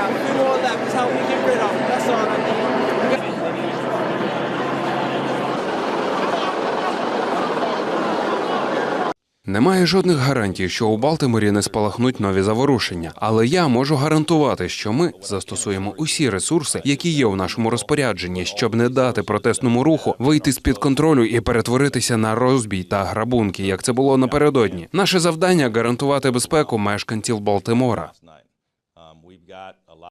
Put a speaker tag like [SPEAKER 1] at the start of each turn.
[SPEAKER 1] have a few more left. That's how get rid of. That's all I need.
[SPEAKER 2] Немає жодних гарантій, що у Балтиморі не спалахнуть нові заворушення, але я можу гарантувати, що ми застосуємо усі ресурси, які є у нашому розпорядженні, щоб не дати протестному руху вийти з під контролю і перетворитися на розбій та грабунки, як це було напередодні. Наше завдання гарантувати безпеку мешканців Балтимора. we've got a lot.